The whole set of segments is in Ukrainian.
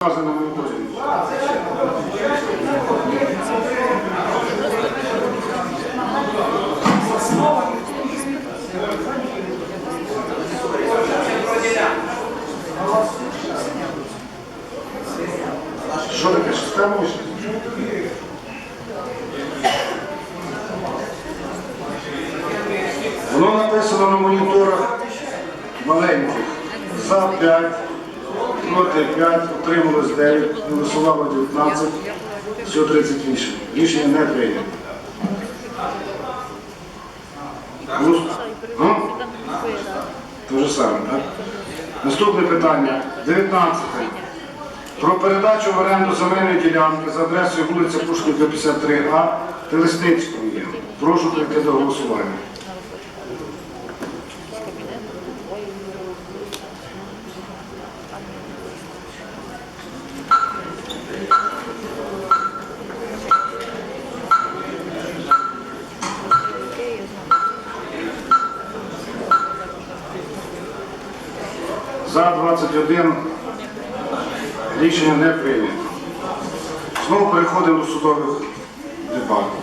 Що таке система? Воно написано на моніторах маленьких. За 5, проти 5, утрималось 9, голосувало 19, всього 38. Рішення не прийнято. А? Те ж саме, так? Наступне питання. 19. Про передачу в оренду земельної ділянки за адресою вулиця Пушкінка, 53А Телесницькому є. Прошу прийти до голосування. За 21 рішення не прийнято. Знову переходимо до судових дебатів.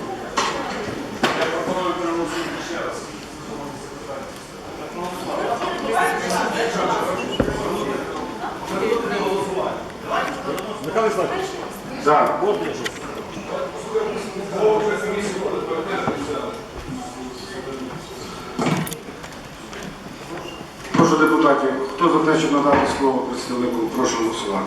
Михайло Славович, За. можна я щось? Прошу депутатів, хто за те, щоб надати слово представнику, прошу голосувати.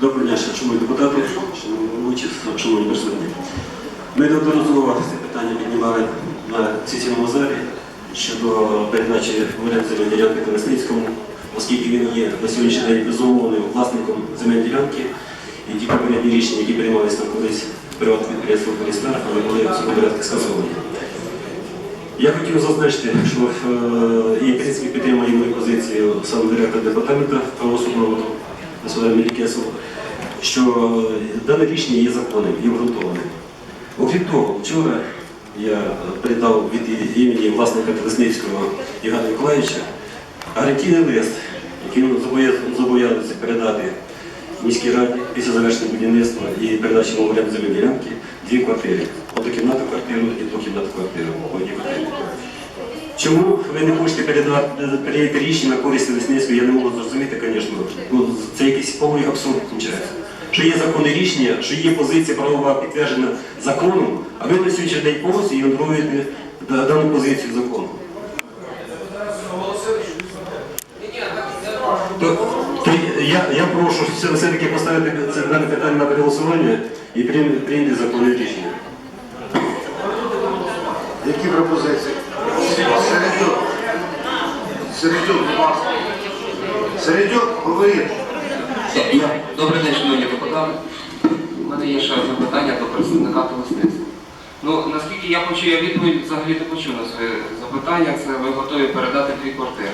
Доброго дня, шановні депутати, шановні участь, шановні присутні. Ми неодноразово це питання піднімали на сесійному залі щодо передачі земельної ділянки Колесницькому, оскільки він є на сьогоднішній день безумовним власником земельної ділянки, і ті попередні рішення, які приймалися там колись приватне підприємство Полістар, але були в цьому порядку скасовані. Я хотів зазначити, що е, і в принципі підтримує мою позицію сам директор департаменту правосудного Василя Мілікесова, що дане рішення є законним і обґрунтованим. Окрім того, вчора я передав від імені власника Телесницького Євгена Миколаївича гарантійний лист, який зобов'язується передати міській раді після завершення будівництва і передачі оренду земельної ділянки дві квартири. Однокімнатну квартиру і двокімнатну квартиру. Чому ви не хочете передати, рішення на користь Лесницького, я не можу зрозуміти, звісно. Ну, це якийсь повний абсурд виходить. Що є законне рішення, що є позиція правова підтверджена законом, а ви на сьогоднішній день повністю ігноруєте да- дану позицію закону. То, то я, я все- все-таки поставити це дане питання на переголосування і прийняти законне рішення. Які пропозиції? Середюк. Середюк, будь ласка. Середюк, говоріть. Добрий день, шановні депутати. У мене є ще одне питання до представника телесництва. Ну, наскільки я почув, я відповідь взагалі не почув на своє запитання, це ви готові передати дві квартири.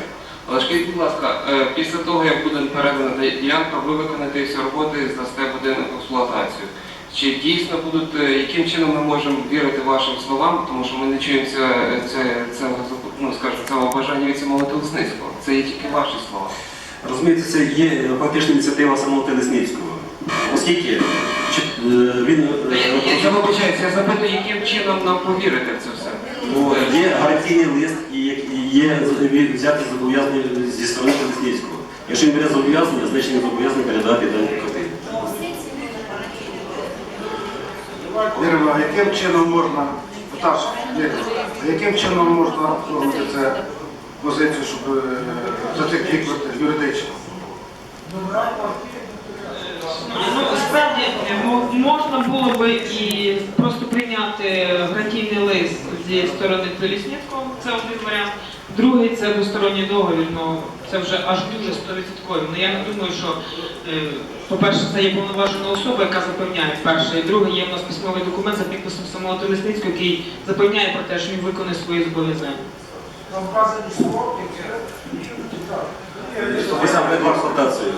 Але скажіть, будь ласка, е, після того, як буде передана ді- ділянка, ви виконаєте всі роботи і здасте будинок в експлуатацію. Чи дійсно будуть, е, яким чином ми можемо вірити вашим словам, тому що ми не чуємо це, це, це, ну, скажімо, цього бажання від самого телесницького. Це є тільки ваші слова. Розумієте, це є фактично ініціатива самого Телесницького. Оскільки чи- е, він Я, я, я я запитую, яким чином нам повірити в це все. Ну, є гарантійний лист і є взяти зобов'язання зі сторони Телесницького. Якщо він бере зобов'язання, значить він зобов'язаний передати дані квартири. Віримо, а яким чином можна, Наташа, яким чином можна оформити це позицію, щоб е, за цих дві юридично? Ну, справді можна було би і просто прийняти гарантійний зі сторони Колісницького, це один варіант. Другий це двосторонній договір, ну це вже аж дуже 100%. Ну я не думаю, що, е, по-перше, це є повноважена особа, яка запевняє перше. І друге, є в нас письмовий документ за підписом самого Телесницького, який запевняє про те, що він виконує свої зобов'язання. Ви сам експлуатацію.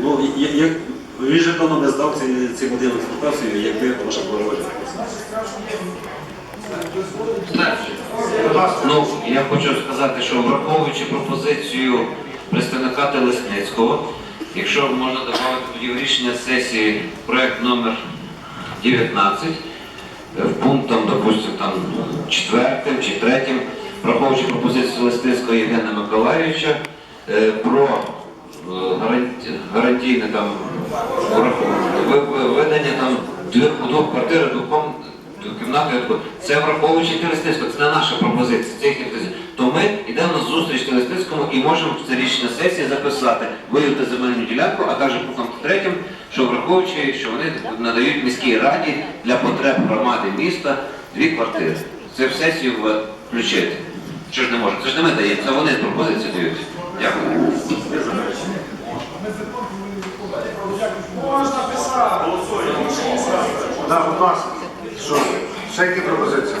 Ну, як Він же давно не здав цей, цей будинок експлуатацію, якби ваша прорвали. Ну, я хочу сказати, що враховуючи пропозицію представника Телесницького, якщо можна додати тоді в рішення сесії проект номер 19, е, пунктом, допустимо, там четвертим чи третім, враховуючи пропозицію Телесницького Євгена Миколаївича е, про е, гарантійне там видання там двох квартир, двох ком- це враховуючи Телестицького, це не наша пропозиція, це їхня. То ми йдемо на зустріч Телестицькому і можемо в це рішення сесії записати, виявити земельну ділянку, а також пунктом третім, що враховуючи, що вони надають міській раді для потреб громади міста дві квартири. Це в сесію включити. Що ж не можемо? Це ж не ми даємо, це вони пропозицію дають. Дякую. Да, будь ласка. Що? Ще які пропозиції?